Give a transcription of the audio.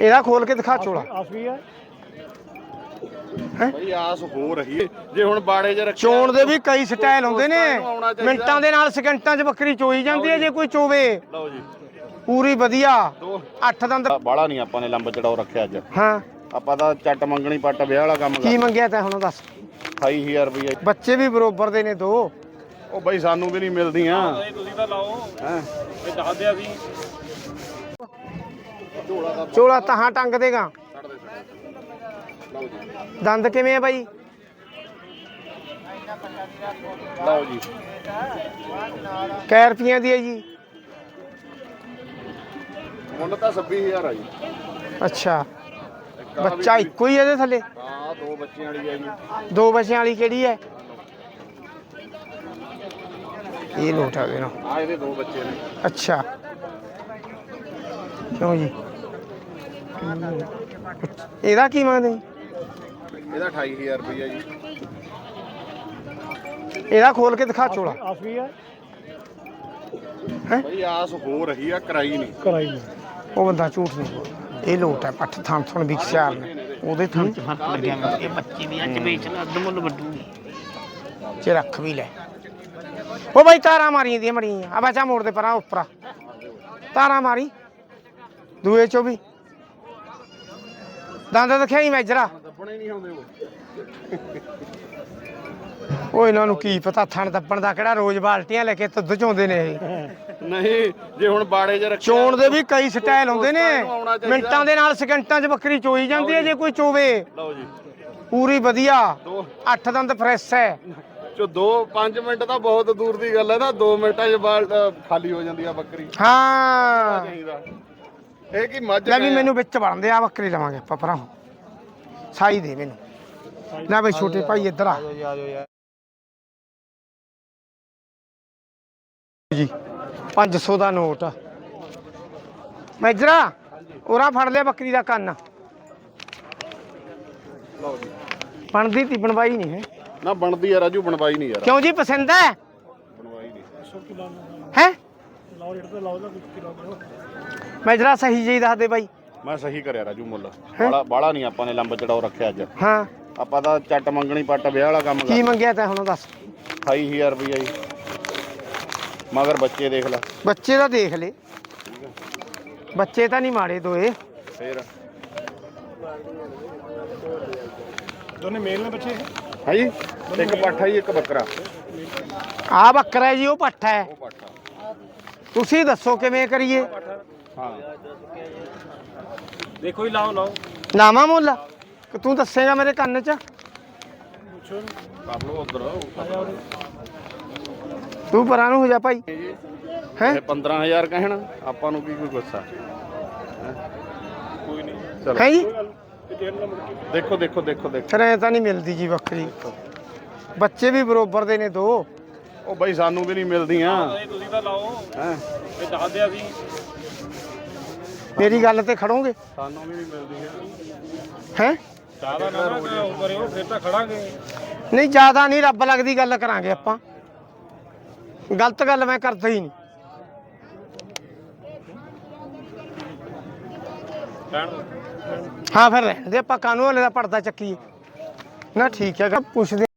ਇਹਦਾ ਖੋਲ ਕੇ ਦਿਖਾ ਚੋਲਾ। ਆਸਵੀ ਹੈ? ਬਈ ਆਸ ਹੋ ਰਹੀ ਹੈ। ਜੇ ਹੁਣ ਬਾੜੇ 'ਚ ਰੱਖਿਆ ਚੋਣ ਦੇ ਵੀ ਕਈ ਸਟਾਈਲ ਹੁੰਦੇ ਨੇ। ਮਿੰਟਾਂ ਦੇ ਨਾਲ ਸਕਿੰਟਾਂ 'ਚ ਬੱਕਰੀ ਚੋਈ ਜਾਂਦੀ ਹੈ ਜੇ ਕੋਈ ਚੋਵੇ। ਲਓ ਜੀ। ਪੂਰੀ ਵਧੀਆ। ਅੱਠ ਦੰਦ। ਬਾੜਾ ਨਹੀਂ ਆਪਾਂ ਨੇ ਲੰਬ ਚੜਾਉ ਰੱਖਿਆ ਅੱਜ। ਹਾਂ। ਆਪਾਂ ਤਾਂ ਚੱਟ ਮੰਗਣੀ ਪੱਟ ਵਿਆਹ ਵਾਲਾ ਕੰਮ ਕੀ ਮੰਗਿਆ ਤੈਂ ਹੁਣ ਦੱਸ। 28000 ਰੁਪਏ ਬੱਚੇ ਵੀ ਬਰੋਬਰ ਦੇ ਨੇ ਦੋ। ਉਹ ਬਈ ਸਾਨੂੰ ਵੀ ਨਹੀਂ ਮਿਲਦੀਆਂ। ਤੁਸੀਂ ਤਾਂ ਲਾਓ। ਹੈਂ? ਇਹ ਦੱਸ ਦਿਆ ਸੀ ਚੋਲਾ ਤਹਾਂ ਟੰਗ ਦੇਗਾ। ਦੰਦ ਕਿਵੇਂ ਆ ਬਾਈ? ਲਓ ਜੀ। ਕੈ ਰੁਪਈਆਂ ਦੀ ਹੈ ਜੀ। ਮੁੱਲ ਤਾਂ 26000 ਆ ਜੀ। ਅੱਛਾ। ਬੱਚਾ ਇੱਕੋ ਹੀ ਹੈ ਇਹਦੇ ਥੱਲੇ? ਹਾਂ ਦੋ ਬੱਚਿਆਂ ਵਾਲੀ ਹੈ ਜੀ। ਦੋ ਬੱਚਿਆਂ ਵਾਲੀ ਕਿਹੜੀ ਹੈ ਇਹ ਲੋਟ ਆ ਦੇਣਾ ਆ ਇਹਦੇ ਦੋ ਬੱਚੇ ਨੇ। ਅੱਛਾ। ਕਿਉਂ ਜੀ? ਇਹਦਾ ਕੀ ਮੰਗਦੇ? ਇਹਦਾ 28000 ਰੁਪਏ ਜੀ। ਇਹਦਾ ਖੋਲ ਕੇ ਦਿਖਾ ਚੋਲਾ। ਆਸਵੀ ਹੈ? ਬਈ ਆਸ ਹੋ ਰਹੀ ਆ ਕਰਾਈ ਨਹੀਂ। ਕਰਾਈ ਨਹੀਂ। ਉਹ ਬੰਦਾ ਝੂਠ ਨਹੀਂ ਬੋਲਦਾ। ਇਹ ਲੋਟ ਹੈ ਪੱਠ ਥਣ ਥਣ ਵਿਖਸਿਆਰ ਨੇ। ਉਹਦੇ ਥਣ ਚ ਫ਼ਰਕ ਲੱਗਿਆ ਇਹ ਬੱਚੇ ਦੀ ਅੱਜ ਵੇਚ ਲਾ ਅੱਧ ਮੁੱਲ ਵੱਡੂਗੀ ਚ ਰੱਖ ਵੀ ਲੈ। ਉਹ ਬਾਈ ਤਾਰਾਂ ਮਾਰੀਆਂ ਦੀਆਂ ਮੜੀਆਂ। ਆ ਬੱਚਾ ਮੋੜ ਦੇ ਪਰਾਂ ਉੱਪਰ। ਤਾਰਾਂ ਮਾਰੀ। ਦੂਏ ਚੋਂ ਵੀ। ਦੰਦ ਦਿਖਾਈ ਮੈਜਰਾ ਦੱਬਣੇ ਨਹੀਂ ਆਉਂਦੇ ਉਹ ਉਹ ਇਹਨਾਂ ਨੂੰ ਕੀ ਪਤਾ ਥਣ ਦੱਬਣ ਦਾ ਕਿਹੜਾ ਰੋਜ਼ ਬਾਲਟੀਆਂ ਲੈ ਕੇ ਦੁੱਧ ਚੋਂਦੇ ਨੇ ਇਹ। ਨਹੀਂ ਜੇ ਹੁਣ ਬਾੜੇ 'ਚ ਰੱਖਿਆ ਚੋਣ ਦੇ ਵੀ ਕਈ ਸਟਾਈਲ ਹੁੰਦੇ ਨੇ। ਮਿੰਟਾਂ ਦੇ ਨਾਲ ਸਕਿੰਟਾਂ 'ਚ ਬੱਕਰੀ ਚੋਈ ਜਾਂਦੀ ਹੈ ਜੇ ਕੋਈ ਚੋਵੇ। ਲਓ ਜੀ। ਪੂਰੀ ਵਧੀਆ। ਅੱਠ ਦੰਦ ਫਰੈਸ਼ ਹੈ। ਚੋ 2 5 ਮਿੰਟ ਤਾਂ ਬਹੁਤ ਦੂਰ ਦੀ ਗੱਲ ਹੈ ਨਾ। 2 ਮਿੰਟਾਂ 'ਚ ਬਾਲ ਖਾਲੀ ਹੋ ਜਾਂਦੀ ਆ ਬੱਕਰੀ। ਹਾਂ। ਇਹ ਕੀ ਮੱਝ ਲੈ ਵੀ? ਮੈਨੂੰ ਵਿੱਚ ਵੜਨ ਦੇ ਆ ਬੱਕਰੀ ਲਵਾਂਗੇ ਆਪਾਂ ਪਰਾਂ ਸਾਈ ਦੇ ਮੈਨੂੰ। ਲੈ ਬਈ ਛੋਟੇ ਭਾਈ ਇੱਧਰ ਆ। ਜੀ 500 ਦਾ ਨੋਟ। ਮੈਜਰਾ ਉਰਾ ਫੜ ਲਿਆ ਬੱਕਰੀ ਦਾ ਕੰਨ। ਲਓ ਜੀ। ਬਣਦੀ ਤੀ ਬਣਵਾਈ ਨਹੀਂ ਹੈ। ਨਾ ਬਣਦੀ ਆ ਰਾਜੂ ਬਣਵਾਈ ਨਹੀਂ ਯਾਰ। ਕਿਉਂ ਜੀ ਪਸੰਦ ਹੈ? ਬਣਵਾਈ ਨਹੀਂ। 100 ਕਿਲੋ ਹੈ? ਲਾਓ ਰੇਟ ਤੇ ਲਾਓ ਦਾ ਕੁਝ ਕਿਲੋ ਦਿਓ ਮੈਜਰਾ ਸਹੀ ਜੀ ਦੱਸ ਦੇ ਬਾਈ। ਮੈਂ ਸਹੀ ਕਰਿਆ ਰਾਜੂ ਮੁੱਲ। ਬਾਲਾ ਬਾਲਾ ਨਹੀਂ ਆਪਾਂ ਨੇ ਲੰਬ ਚੜਾਉ ਰੱਖਿਆ ਅੱਜ। ਹਾਂ। ਆਪਾਂ ਤਾਂ ਚੱਟ ਮੰਗਣੀ ਪੱਟ ਵਿਆਹ ਵਾਲਾ ਕੰਮ ਕੀ ਮੰਗਿਆ ਤੈਂ ਹੁਣ ਦੱਸ। 28000 ਰੁਪਏ ਜੀ। ਮਗਰ ਬੱਚੇ ਦੇਖ ਲੈ। ਬੱਚੇ ਦਾ ਦੇਖ ਲੈ। ਬੱਚੇ ਤਾਂ ਨਹੀਂ ਮਾੜੇ ਦੋਏ। ਫੇਰ। ਦੋਨੇ ਮੇਲ ਨੇ ਬੱਚੇ ਹੈ ਜੀ ਇੱਕ ਪੱਠਾ ਜੀ ਇੱਕ ਬੱਕਰਾ। ਆ ਬੱਕਰਾ ਹੈ ਜੀ ਉਹ ਪੱਠਾ ਹੈ। ਤੁਸੀਂ ਦੱਸੋ ਕਿਵੇਂ ਕਰੀਏ? ਹਾਂ ਦੇਖੋ ਹੀ ਲਾਓ ਲਾਓ। ਲਾਵਾਂ ਮੁੱਲ ਕਿ ਤੂੰ ਦੱਸੇਗਾ ਮੇਰੇ ਕੰਨ 'ਚ? ਤੂੰ ਪਰਾਂ ਨੂੰ ਹੋ ਜਾ ਭਾਈ। ਹੈ? ਇਹ 15000 ਕਹਿਣ ਆਪਾਂ ਨੂੰ ਕੀ ਕੋਈ ਗੁੱਸਾ? ਕੋਈ ਨਹੀਂ। ਚਲੋ। ਹੈ ਜੀ? ਦੇਖੋ ਦੇਖੋ ਦੇਖੋ ਦੇਖੋ। ਫਿਰ ਐ ਤਾਂ ਨਹੀਂ ਮਿਲਦੀ ਜੀ ਬੱਕਰੀ ਬੱਚੇ ਵੀ ਬਰੋਬਰ ਦੇ ਨੇ ਦੋ। ਉਹ ਬਈ ਸਾਨੂੰ ਵੀ ਨਹੀਂ ਮਿਲਦੀਆਂ। ਤੁਸੀਂ ਤਾਂ ਲਾਓ। ਹੈ? ਇਹ ਦੱਸ ਦਿਆ ਸੀ ਮੇਰੀ ਗੱਲ ਤੇ ਖੜੋਗੇ? ਸਾਨੂੰ ਵੀ ਨਹੀਂ ਮਿਲਦੀਆਂ ਹੈ। ਜ਼ਿਆਦਾ ਨਾ ਨਾ ਉਹ ਕਰਿਓ ਫਿਰ ਤਾਂ ਖੜਾਂਗੇ। ਨਹੀਂ ਜ਼ਿਆਦਾ ਨਹੀਂ ਰੱਬ ਲੱਗਦੀ ਗੱਲ ਕਰਾਂਗੇ ਆਪਾਂ। ਗਲਤ ਗੱਲ ਮੈਂ ਕਰਦਾ ਹੀ ਨਹੀਂ। ਕਹਿਣ ਹਾਂ ਫਿਰ ਰਹਿਣ ਦੇ ਆਪਾਂ ਕਾਨੂੰਨ ਵਾਲੇ ਦਾ ਪਰਦਾ ਚੱਕੀਏ? ਨਾ ਠੀਕ ਹੈ ਪੁੱਛਦੇ